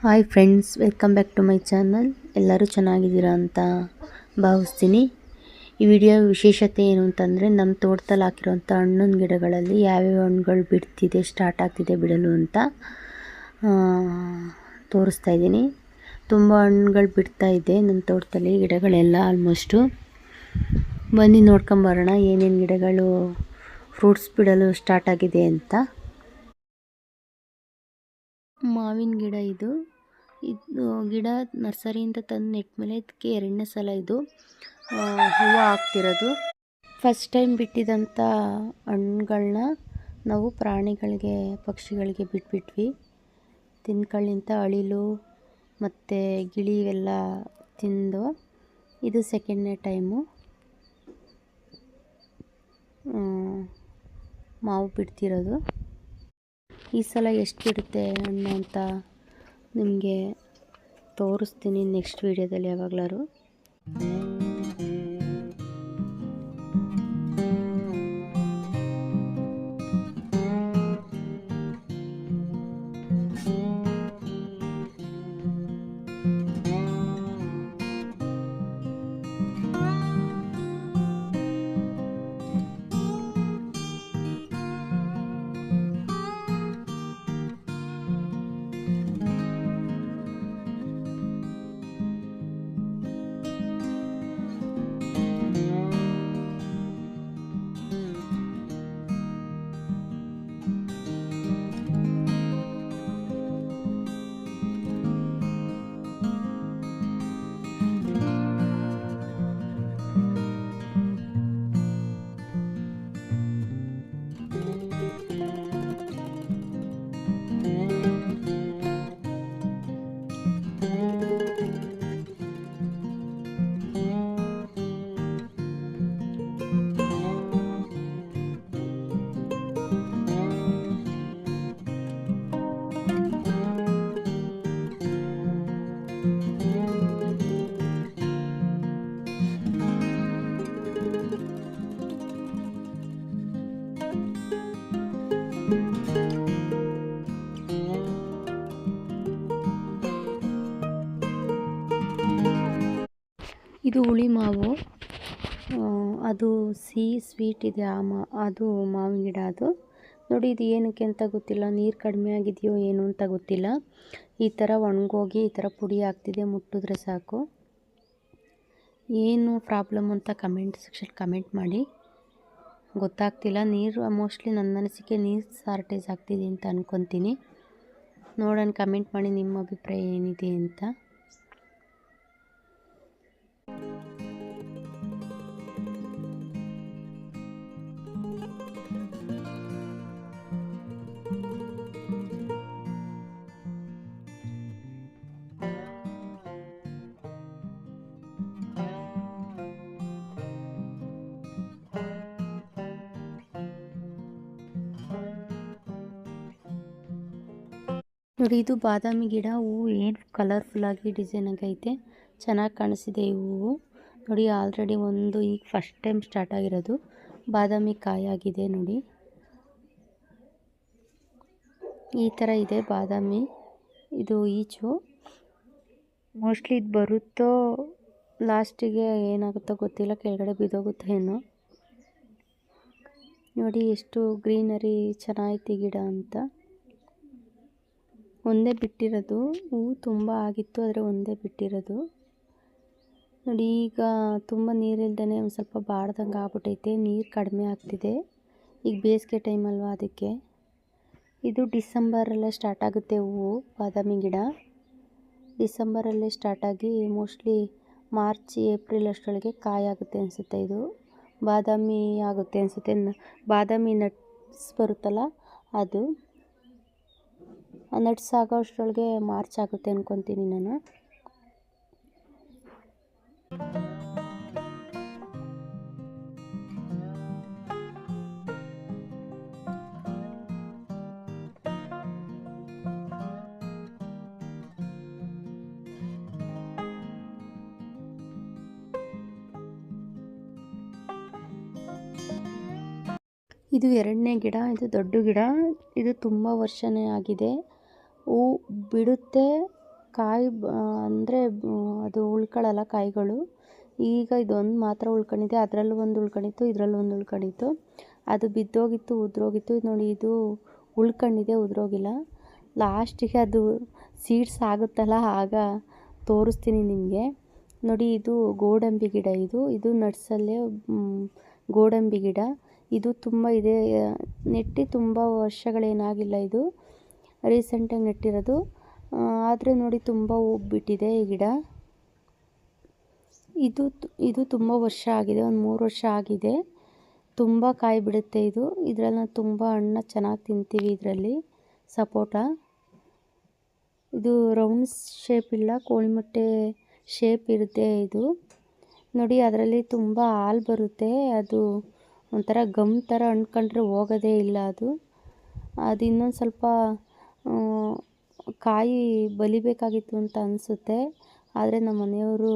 Hi friends welcome back to my channel ಎಲ್ಲರೂ ಚೆನ್ನಾಗಿದ್ದೀರಾ ಅಂತ ಭಾವಿಸ್ತೀನಿ. ಈ ವಿಡಿಯೋ ವಿಶೇಷತೆ ಏನು ಅಂತಂದರೆ ನಮ್ಮ ತೋಟದಲ್ಲಿ ಹಾಕಿರೋಂಥ ಹಣ್ಣಿನ ಗಿಡಗಳಲ್ಲಿ ಯಾವ್ಯಾವ ಹಣ್ಣುಗಳು ಬಿಡ್ತಿದೆ ಸ್ಟಾರ್ಟ್ ಆಗ್ತಿದೆ ಬಿಡಲು ಅಂತ ತೋರಿಸ್ತಾ ಇದ್ದೀನಿ. ತುಂಬ ಹಣ್ಣುಗಳು ಬಿಡ್ತಾ ಇದೆ ನಮ್ಮ ತೋಟದಲ್ಲಿ, ಗಿಡಗಳೆಲ್ಲ ಆಲ್ಮೋಸ್ಟು ಬನ್ನಿ ನೋಡ್ಕೊಂಬರೋಣ ಏನೇನು ಗಿಡಗಳು ಫ್ರೂಟ್ಸ್ ಬಿಡಲು ಸ್ಟಾರ್ಟ್ ಆಗಿದೆ ಅಂತ. ಮಾವಿನ ಗಿಡ ಇದು. ಇದು ಗಿಡ ನರ್ಸರಿಯಿಂದ ತಂದು ನೆಟ್ ಮೇಲೆ ಇದಕ್ಕೆ ಎರಡನೇ ಸಲ ಇದು. ಹೂವು ಆಗ್ತಿರೋದು ಫಸ್ಟ್ ಟೈಮ್ ಬಿಟ್ಟಿದಂಥ ಹಣ್ಣುಗಳನ್ನ ನಾವು ಪ್ರಾಣಿಗಳಿಗೆ, ಪಕ್ಷಿಗಳಿಗೆ ಬಿಟ್ಬಿಟ್ವಿ. ತಿನ್ಕೊಳ್ಳಿಂತ ಅಳಿಲು ಮತ್ತು ಗಿಳಿ ಇವೆಲ್ಲ ತಿಂದು ಇದು ಸೆಕೆಂಡ್ನೇ ಟೈಮು ಮಾವು ಬಿಡ್ತಿರೋದು. ಈ ಸಲ ಎಷ್ಟು ಬಿಡುತ್ತೆ ಹಣ್ಣು ಅಂತ ನಿಮಗೆ ತೋರಿಸ್ತೀನಿ ನೆಕ್ಸ್ಟ್ ವೀಡಿಯೋದಲ್ಲಿ ಯಾವಾಗಲಾರು ಇದು ಹುಳಿ ಮಾವು. ಅದು ಸಿಹಿ, ಸ್ವೀಟ್ ಇದೆ ಆ ಮಾ, ಅದು ಮಾವಿನ ಗಿಡ ಅದು. ನೋಡಿ, ಇದು ಏನಕ್ಕೆ ಅಂತ ಗೊತ್ತಿಲ್ಲ. ನೀರು ಕಡಿಮೆ ಆಗಿದೆಯೋ ಏನು ಅಂತ ಗೊತ್ತಿಲ್ಲ. ಈ ಥರ ಒಣಗೋಗಿ, ಈ ಥರ ಪುಡಿ ಆಗ್ತಿದೆ ಮುಟ್ಟಿದ್ರೆ ಸಾಕು. ಏನು ಪ್ರಾಬ್ಲಮ್ ಅಂತ ಕಮೆಂಟ್ ಸೆಕ್ಷನ್ ಕಮೆಂಟ್ ಮಾಡಿ. ಗೊತ್ತಾಗ್ತಿಲ್ಲ. ನೀರು, ಮೋಸ್ಟ್ಲಿ ನನ್ನ ಅನಿಸಿಕೆ ನೀರು ಸಾರ್ಟೇಜ್ ಆಗ್ತಿದೆ ಅಂತ ಅಂದ್ಕೊತೀನಿ ನೋಡೋಣ, ಕಮೆಂಟ್ ಮಾಡಿ ನಿಮ್ಮ ಅಭಿಪ್ರಾಯ ಏನಿದೆ ಅಂತ. ನೋಡಿ ಇದು ಬಾದಾಮಿ ಗಿಡ ಹೂವು ಏನು ಕಲರ್ಫುಲ್ಲಾಗಿ ಡಿಸೈನ್ ಆಗೈತೆ, ಚೆನ್ನಾಗಿ ಕಾಣಿಸಿದೆ ಈ ಹೂವು. ನೋಡಿ ಆಲ್ರೆಡಿ ಒಂದು ಈಗ ಫಸ್ಟ್ ಟೈಮ್ ಸ್ಟಾರ್ಟ್ ಆಗಿರೋದು. ಬಾದಾಮಿ ಕಾಯಾಗಿದೆ ನೋಡಿ. ಈ ಥರ ಇದೆ ಬಾದಾಮಿ. ಇದು ಈಚು. ಮೋಸ್ಟ್ಲಿ ಇದು ಬರುತ್ತೋ ಲಾಸ್ಟಿಗೆ ಏನಾಗುತ್ತೋ ಗೊತ್ತಿಲ್ಲ, ಕೆಳಗಡೆ ಬಿದ್ದೋಗುತ್ತೆ ಏನೋ. ನೋಡಿ, ಎಷ್ಟು ಗ್ರೀನರಿ ಚೆನ್ನಾಗೈತಿ ಗಿಡ ಅಂತ. ಒಂದೇ ಬಿಟ್ಟಿರೋದು. ಹೂವು ತುಂಬ ಆಗಿತ್ತು, ಆದರೆ ಒಂದೇ ಬಿಟ್ಟಿರೋದು. ನೋಡಿ, ಈಗ ತುಂಬ ನೀರಿಲ್ದೇ ಒಂದು ಸ್ವಲ್ಪ ಬಾಡ್ದಂಗೆ ಆಗ್ಬಿಟ್ಟೈತೆ ನೀರು ಕಡಿಮೆ ಆಗ್ತಿದೆ. ಈಗ ಬೇಸಿಗೆ ಟೈಮಲ್ವ ಅದಕ್ಕೆ. ಇದು ಡಿಸೆಂಬರಲ್ಲೇ ಸ್ಟಾರ್ಟ್ ಆಗುತ್ತೆ ಹೂವು ಬಾದಾಮಿ ಗಿಡ. ಡಿಸೆಂಬರಲ್ಲೇ ಸ್ಟಾರ್ಟಾಗಿ ಮೋಸ್ಟ್ಲಿ ಮಾರ್ಚ್, ಏಪ್ರಿಲ್ ಅಷ್ಟರೊಳಗೆ ಕಾಯಾಗುತ್ತೆ ಅನಿಸುತ್ತೆ ಇದು. ಬಾದಾಮಿ ಆಗುತ್ತೆ ಅನಿಸುತ್ತೆ. ಬಾದಾಮಿ ನಟ್ಸ್ ಬರುತ್ತಲ್ಲ ಅದು. ನಟ್ಸ್ ಆಗೋ ಅಷ್ಟರೊಳಗೆ ಮಾರ್ಚ್ ಆಗುತ್ತೆ ಅನ್ಕೊತೀನಿ ನಾನು. ಇದು ಎರಡನೇ ಗಿಡ, ಇದು ದೊಡ್ಡ ಗಿಡ, ಇದು ತುಂಬ ವರ್ಷನೇ ಆಗಿದೆ. ಹೂ ಬಿಡುತ್ತೆ. ಕಾಯಿ ಅಂದರೆ ಅದು ಉಳ್ಕೊಳ್ಳಲ್ಲ ಕಾಯಿಗಳು. ಈಗ ಇದೊಂದು ಮಾತ್ರ ಉಳ್ಕೊಂಡಿದೆ. ಅದರಲ್ಲೂ ಒಂದು ಉಳ್ಕೊಂಡಿತ್ತು, ಇದರಲ್ಲೂ ಒಂದು ಉಳ್ಕೊಂಡಿತ್ತು. ಅದು ಬಿದ್ದೋಗಿತ್ತು, ಉದುರೋಗಿತ್ತು. ಇದು ನೋಡಿ, ಇದು ಉಳ್ಕೊಂಡಿದೆ, ಉದುರೋಗಿಲ್ಲ. ಲಾಸ್ಟಿಗೆ ಅದು ಸೀಡ್ಸ್ ಆಗುತ್ತಲ್ಲ, ಆಗ ತೋರಿಸ್ತೀನಿ ನಿಮಗೆ. ನೋಡಿ, ಇದು ಗೋಡಂಬಿ ಗಿಡ ಇದು. ಇದು ನಟ್ಸಲ್ಲೇ ಗೋಡಂಬಿ ಗಿಡ. ಇದು ತುಂಬ ಇದೆ. ನೆಟ್ಟಿ ತುಂಬ ವರ್ಷಗಳೇನಾಗಿಲ್ಲ ಇದು. ರೀಸೆಂಟಾಗಿ ನೆಟ್ಟಿರೋದು. ಆದರೆ ನೋಡಿ ತುಂಬ ಹೋಗ್ಬಿಟ್ಟಿದೆ ಬಿಟ್ಟಿದೆ ಈ ಗಿಡ. ಇದು ಇದು ತುಂಬ ವರ್ಷ ಆಗಿದೆ, ಒಂದು ಮೂರು ವರ್ಷ ಆಗಿದೆ. ತುಂಬ ಕಾಯಿ ಬಿಡುತ್ತೆ ಇದು. ಇದರಲ್ಲಿ ನಾವು ತುಂಬ ಹಣ್ಣ ಚೆನ್ನಾಗಿ ತಿಂತೀವಿ ಇದರಲ್ಲಿ. ಸಪೋಟ. ಇದು ರೌಂಡ್ ಶೇಪ್ ಇಲ್ಲ, ಕೋಳಿ ಮೊಟ್ಟೆ ಶೇಪ್ ಇರುತ್ತೆ ಇದು. ನೋಡಿ ಅದರಲ್ಲಿ ತುಂಬ ಹಾಲು ಬರುತ್ತೆ. ಅದು ಒಂಥರ ಗಮ್ ಥರ ಅಂಟ್ಕೊಂಡ್ರೆ ಹೋಗೋದೇ ಇಲ್ಲ ಅದು. ಅದು ಇನ್ನೊಂದು ಸ್ವಲ್ಪ ಕಾಯಿ ಬಲಿಬೇಕಾಗಿತ್ತು ಅಂತ ಅನಿಸುತ್ತೆ. ಆದರೆ ನಮ್ಮ ಮನೆಯವರು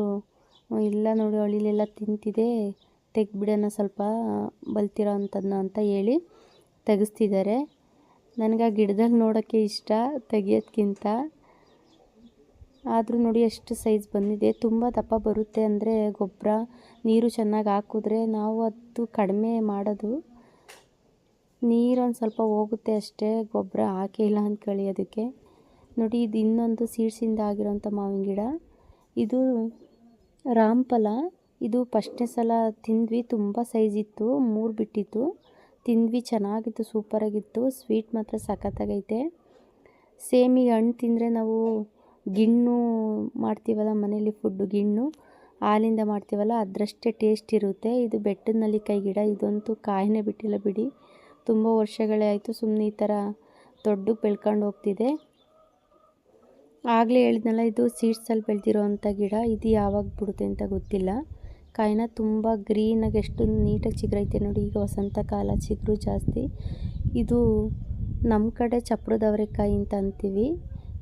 ಇಲ್ಲ ನೋಡಿ, ಅಳಿಲೆಲ್ಲ ತಿಂತಿದೆ, ತೆಗ್ದುಬಿಡೋಣ ಸ್ವಲ್ಪ, ಬಲ್ತಿರೋ ಅಂಥದ್ದನ್ನ ಅಂತ ಹೇಳಿ ತೆಗೆಸ್ತಿದ್ದಾರೆ. ನನಗೆ ಆ ಗಿಡದಲ್ಲಿ ನೋಡೋಕ್ಕೆ ಇಷ್ಟ, ತೆಗಿಯೋದ್ಕಿಂತ. ಆದರೂ ನೋಡಿ ಎಷ್ಟು ಸೈಜ್ ಬಂದಿದೆ. ತುಂಬ ದಪ್ಪ ಬರುತ್ತೆ ಅಂದರೆ ಗೊಬ್ಬರ, ನೀರು ಚೆನ್ನಾಗಿ ಹಾಕಿದ್ರೆ ನಾವು ಅದು ಕಡಿಮೆ ಮಾಡೋದು ನೀರೊಂದು ಸ್ವಲ್ಪ ಹೋಗುತ್ತೆ ಅಷ್ಟೇ, ಗೊಬ್ಬರ ಹಾಕಿಲ್ಲ ಅಂದ್ಕೊಳ್ಳಿ ಅದಕ್ಕೆ. ನೋಡಿ, ಇದು ಇನ್ನೊಂದು ಸೀಡ್ಸಿಂದ ಆಗಿರೋಂಥ ಮಾವಿನ ಗಿಡ. ಇದು ರಾಮಫಲ ಇದು ಫಸ್ಟ್ನೇ ಸಲ ತಿಂದ್ವಿ, ತುಂಬ ಸೈಜ್ ಇತ್ತು, ಮೂರು ಬಿಟ್ಟಿತ್ತು. ತಿಂದ್ವಿ, ಚೆನ್ನಾಗಿತ್ತು, ಸೂಪರಾಗಿತ್ತು, ಸ್ವೀಟ್ ಮಾತ್ರ ಸಖತ್ತಾಗೈತೆ. ಸೇಮ್ ಹಣ್ಣು ತಿಂದರೆ ನಾವು ಗಿಣ್ಣು ಮಾಡ್ತೀವಲ್ಲ ಮನೇಲಿ ಫುಡ್ಡು ಗಿಣ್ಣು, ಹಾಲಿಂದ ಮಾಡ್ತೀವಲ್ಲ, ಅದರಷ್ಟೇ ಟೇಸ್ಟ್ ಇರುತ್ತೆ. ಇದು ಬೆಟ್ಟದ ನಲ್ಲಿಕಾಯಿ ಗಿಡ ಇದಂತೂ ಕಾಯಿನೇ ಬಿಟ್ಟಿಲ್ಲ ಬಿಡಿ. ತುಂಬ ವರ್ಷಗಳೇ ಆಯಿತು ಸುಮ್ಮನೆ ಈ ಥರ ದೊಡ್ಡಕ್ಕೆ ಬೆಳ್ಕೊಂಡು ಹೋಗ್ತಿದೆ. ಆಗಲೇ ಹೇಳಿದ್ನಲ್ಲ, ಇದು ಸೀಡ್ಸಲ್ಲಿ ಬೆಳೆದಿರೋ ಅಂಥ ಗಿಡ, ಇದು ಯಾವಾಗ ಬಿಡುತ್ತೆ ಅಂತ ಗೊತ್ತಿಲ್ಲ. ಕಾಯಿನ ತುಂಬ ಗ್ರೀನಾಗಿ ಎಷ್ಟು ನೀಟಾಗಿ ಚಿಗುರೈತೆ ನೋಡಿ, ಈಗ ವಸಂತ ಕಾಲ ಚಿಗುರು ಜಾಸ್ತಿ. ಇದು ನಮ್ಮ ಕಡೆ ಚಪ್ರದ ಅವರೆಕಾಯಿ ಅಂತ ಅಂತೀವಿ.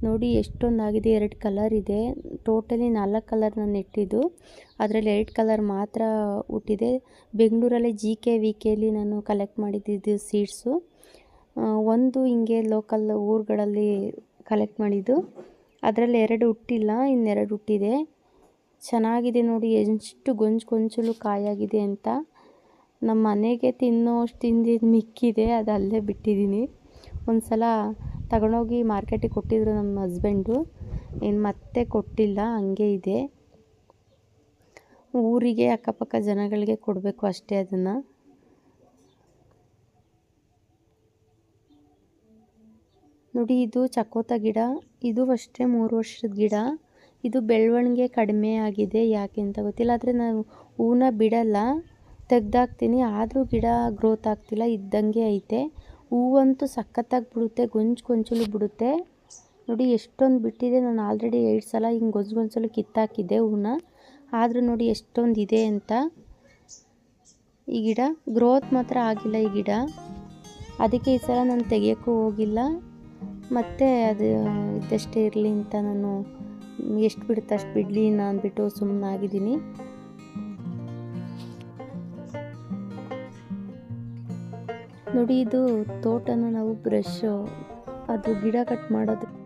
ನೋಡಿ ಎಷ್ಟೊಂದಾಗಿದೆ, ಎರಡು ಕಲರ್ ಇದೆ. ಟೋಟಲಿ ನಾಲ್ಕು ಕಲರ್ ನಾನು ಇಟ್ಟಿದ್ದು. ಅದರಲ್ಲಿ ಎರಡು ಕಲರ್ ಮಾತ್ರ ಹುಟ್ಟಿದೆ. ಬೆಂಗಳೂರಲ್ಲಿ ಜಿ ಕೆ ವಿ ಕೆಲಿ ನಾನು ಕಲೆಕ್ಟ್ ಮಾಡಿದ್ದಿದ್ದು ಸೀಡ್ಸು ಒಂದು ಹಿಂಗೆ ಲೋಕಲ್ ಊರುಗಳಲ್ಲಿ ಕಲೆಕ್ಟ್ ಮಾಡಿದ್ದು. ಅದರಲ್ಲಿ ಎರಡು ಹುಟ್ಟಿಲ್ಲ, ಇನ್ನೆರಡು ಹುಟ್ಟಿದೆ. ಚೆನ್ನಾಗಿದೆ ನೋಡಿ, ಎಷ್ಟು ಗೊಂಜು ಗೊಂಚಲು ಕಾಯಾಗಿದೆ ಅಂತ. ನಮ್ಮ ಮನೆಗೆ ತಿನ್ನೋಷ್ಟು ತಿಂದಿದ್ದು ಮಿಕ್ಕಿದೆ, ಅದು ಅಲ್ಲೇ ಬಿಟ್ಟಿದ್ದೀನಿ. ಒಂದು ಸಲ ತಗೊಂಡೋಗಿ ಮಾರ್ಕೆಟಿಗೆ ಕೊಟ್ಟಿದ್ರು ನಮ್ಮ ಹಸ್ಬೆಂಡು. ಏನು ಮತ್ತೆ ಕೊಟ್ಟಿಲ್ಲ, ಹಂಗೆ ಇದೆ. ಊರಿಗೆ ಅಕ್ಕಪಕ್ಕ ಜನಗಳಿಗೆ ಕೊಡಬೇಕು ಅಷ್ಟೇ ಅದನ್ನು. ನೋಡಿ, ಇದು ಚಕೋತ ಗಿಡ. ಇದು ಅಷ್ಟೇ ಮೂರು ವರ್ಷದ ಗಿಡ. ಇದು ಬೆಳವಣಿಗೆ ಕಡಿಮೆ ಆಗಿದೆ, ಯಾಕೆ ಅಂತ ಗೊತ್ತಿಲ್ಲ. ಆದರೆ ನಾನು ಹೂನ ಬಿಡಲ್ಲ, ತೆಗ್ದಾಕ್ತೀನಿ. ಆದರೂ ಗಿಡ ಗ್ರೋತ್ ಆಗ್ತಿಲ್ಲ, ಇದ್ದಂಗೆ ಐತೆ. ಹೂವಂತೂ ಸಖತ್ತಾಗಿ ಬಿಡುತ್ತೆ ಗೊಂಚು ಗೊಂಚಲು ಬಿಡುತ್ತೆ. ನೋಡಿ, ಎಷ್ಟೊಂದು ಬಿಟ್ಟಿದೆ. ನಾನು ಆಲ್ರೆಡಿ ಎರಡು ಸಲ ಹಿಂಗೆ ಗೊಂಚು ಗೊಂಚಲು ಕಿತ್ತಾಕಿದ್ದೆ ಹೂನ ಆದರೂ ನೋಡಿ, ಎಷ್ಟೊಂದು ಇದೆ ಅಂತ. ಈ ಗಿಡ, ಗ್ರೋತ್ ಮಾತ್ರ ಆಗಿಲ್ಲ ಈ ಗಿಡ. ಅದಕ್ಕೆ ಈ ಸಲ ನಾನು ತೆಗಿಯೋಕ್ಕೂ ಹೋಗಿಲ್ಲ. ಮತ್ತು ಅದು ಇದ್ದಷ್ಟೇ ಇರಲಿ ಅಂತ ನಾನು, ಎಷ್ಟು ಬಿಡುತ್ತೆ ಅಷ್ಟು ಬಿಡಲಿ ಅಂದ್ಬಿಟ್ಟು ಸುಮ್ಮನಾಗಿದ್ದೀನಿ ನೋಡಿ ಇದು ತೋಟನ ನಾವು ಬ್ರಷ್ ಅದು ಗಿಡ ಕಟ್ ಮಾಡೋದು.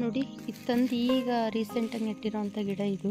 ನೋಡಿ ಇದು ತಂದು ಈಗ ರೀಸೆಂಟಾಗಿ ನೆಟ್ಟಿರೋವಂಥ ಗಿಡ ಇದು.